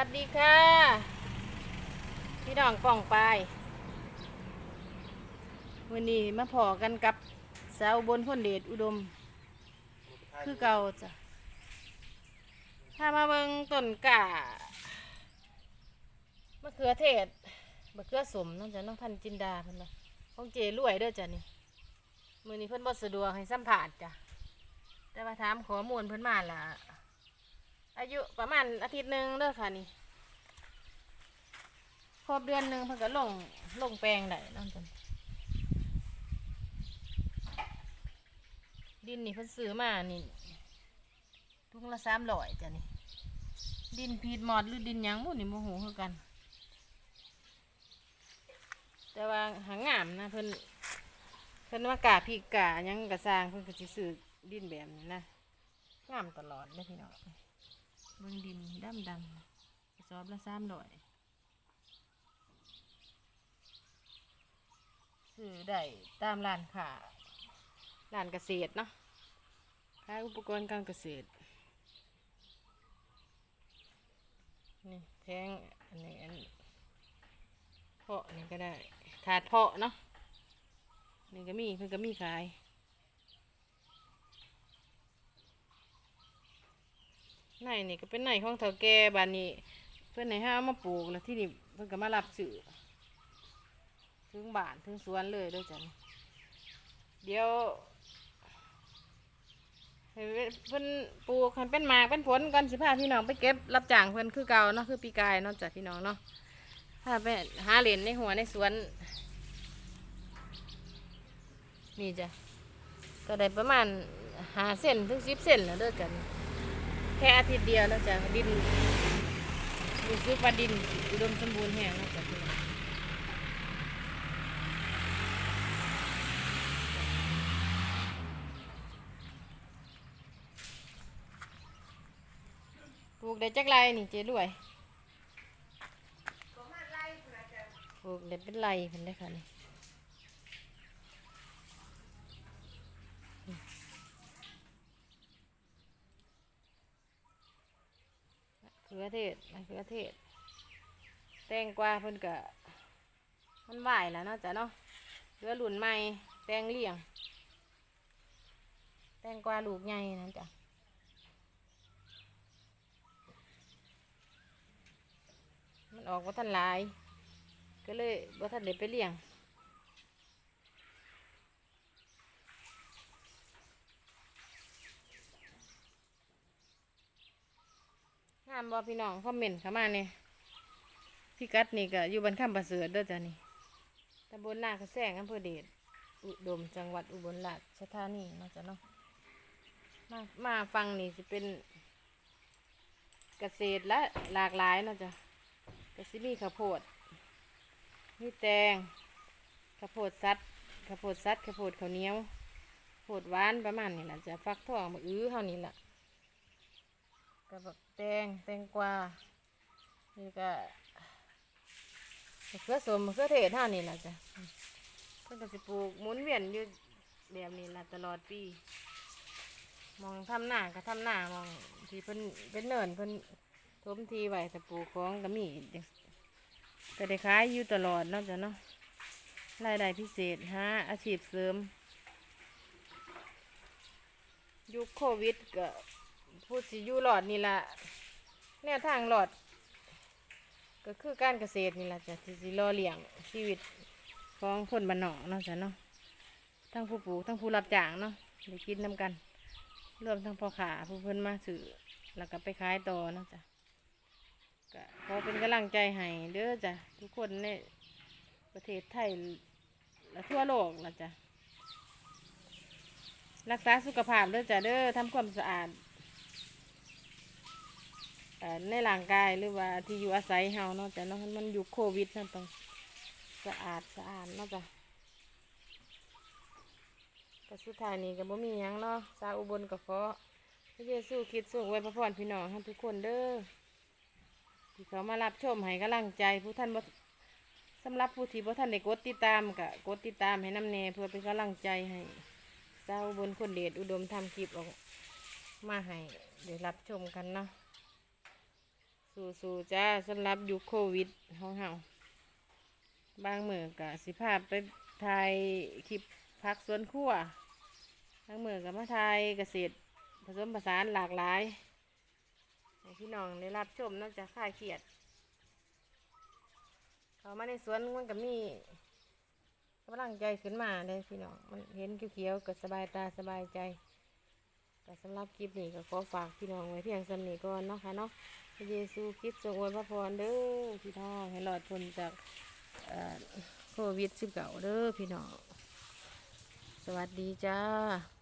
วัสดีค่ะ พี่น้องป่องปายวันนี้มาพอกันกับสาวบนพ้นเดชอุดม คือเก่าจ้ะถ้ามาเบิงต้นกะมะเขือเทศมะเขือสมน้องจ้ะน้องพันจินดาเพิ่นว่าของเจรวยเด้อจ้ะนี่มือนี้เพิ่นบ่สะดวกให้สัมภาษณ์จ้ะแต่ว่าถามขอมูลเพิ่นมาล่ะ อายุประมาณอาทิตย์หนึ่งเด้อค่ะนี่ครบเดือนหนึ่งเพิ่นก็ลงลงแปลงได้นั่นจ้ะดินนี่เพิ่นซื้อมานี่ทุ่งละสามร้อยจ้ะนี่ดินพีดมอดหรือดินหยังมู่นนี่โมโหคือกัน แต่ว่าหางงามนะเพิ่นเพิ่นว่ากาพีกายังกระสร้างเพิ่นก็สิซื้อดินแบบนี้นะงามตลอดเลยพี่น้อง เบิ่งดินดำดำกระสอบละสามร้อยซื้อได้ตามร้านค้าร้านเกษตรเนาะขายอุปกรณ์การเกษตร นี่แทงอันนี้อันเพาะนี่ก็ได้ถาดเพาะเนาะนี่ก็มีเพิ่นก็มีขาย ในนี่ก็เป็นในของเถาแก่บานนี้ เพื่อนในห้ามาปลูกแล้วที่นี่เพื่อนก็มารับสื่อถึงบ้านถึงสวนเลยด้วยจันเดี๋ยวเพื่อนปลูกเป็นหมากเป็นผลก่อนสิพาพี่น้องไปเก็บรับจ้างเพื่อนคือเก่าเนาะคือปีกายเนาะจ้ะพี่น้องเนาะถ้าไปหาเหรียญในหัวในสวน นี่จ้ะก็ได้ประมาณหาเส้นถึงสิบเส้นแล้วเด้อกัน แค่อาทิตย์เดียวแล้วจ้ะดินรู้สึกว่าดินอุดมสมบูรณ์แห้งแล้วจ้ะพี่น้องปลูกได้จักไรนี่เจ๊รวยปลูกได้เป็นไรเพิ่นได้อค่ะนี่มะเขือเทศมะเขือเทศ แตงกวาเพิ่นกะมันไหวแล้วเนาะจ้ะเนาะเหลือหลุนใหม่ แตงเลี่ยง แตงกวาลูกใหญ่นะจ้ะมันออกว่าทันหลาย ก็เลยว่าทันเด็ดไปเลี้ยงามบอพี่น้องคอมเมนต์เข้ามาเนี่ยพี่กัดนี่ก็อยู่บนข้ามประเสริฐด้อจ้ะนี่ตำบลนากระแซงอำเภอเดชอุดมจังหวัดอุบลราชธานีเนาจ้ะเนาะมามาฟังนี่จะเป็นเกษตรและหลากหลายนาะจ้ะก็สิมีข้าวโพดมีแตงข้าวโพดสัตว์ข้าวโพดสัตว์ข้าวโพดข้าวเหนียวข้าวโพดหวานประมาณนี้แหละจะฟักทองมะอื้อเท่านี้แหละ กับบักแตงแตงกวานี่ก็มะเขือสมมะเขือเทศเท่านี้แหละจ้ะเพิ่นก็สิปลูกหมุนเวียนอยู่แบบนี้ละตลอดปี มองทำหน้าก็ทำหน้ามองที่เพิ่นเป็นเนินเพิ่นทมทีไว้แต่ปลูกของก็มีจังก็ได้ขายอยู่ตลอดเนาะจ้ะเนาะรายได้พิเศษหาอาชีพเสริม ยุคโควิดก็ พูดสิอยู่หลอดนี่ละแนวทางหลอด ก็คือการเกษตรนี่แหละจ้ะที่สิรอเลี้ยงชีวิตของคนบ้านนอกเนาะจ้ะเนาะทั้งผู้ปลูกทั้งผู้รับจ้างเนาะได้กินน้ำกันรวมทั้งพ่อขาผู้เพิ่นมาซื้อแล้วก็ไปขายต่อเนาะจ้ะก็ขอเป็นกำลังใจให้เด้อจ้ะทุกคนในประเทศไทยและทั่วโลกละจ้ะรักษาสุขภาพเด้อจ้ะเด้อทำความสะอาด ในร่างกายหรือว่าที่อยู่อาศัยเฮาเนาะจ้ะเนาะมันอยู่โควิดนั่นต้องสะอาดสะอาดเนาะจ้ะก็สุดท้ายนี้ก็บ่มีหยังเนาะสาวอุบลก็ขอพระเยซูคริดสูงไว้พระพรพี่น้องทุกคนเด้อที่เขามารับชมให้กำลังใจผู้ท่านบ่สำหรับผู้ที่บ่ท่านได้กดติดตามก็กดติดตามให้น้ำแน่เพื่อเป็นกำลังใจให้เจ้าบนคนเดชอุดมทำคลิปออกมาให้เดี๋ยวรับชมกันเนาะ สู้ๆจ้าสำหรับยุคโควิดของเฮาบางมือกะสิภาพไปถ่ายคลิปพักสวนครัวบางมือกับมาถ่ายเกษตรผสมผสานหลากหลายพี่น้องได้รับชมนอกจากค่าเครียดเขามาในสวนมันก็มีกำลังใจขึ้นมาเลยพี่น้องมันเห็นเขียวๆก็สบายตาสบายใจ แต่สำหรับคลิปนี้ก็ขอฝากพี่น้องไว้เพียงสำนีก่อนเนาะค่ะเนาะพระเยซูคริสต์ทรงอวยพระพรเด้อพี่น้องให้หลอดพ้นจากโควิดสิบเก้าเด้อพี่น้อง สวัสดีจ้า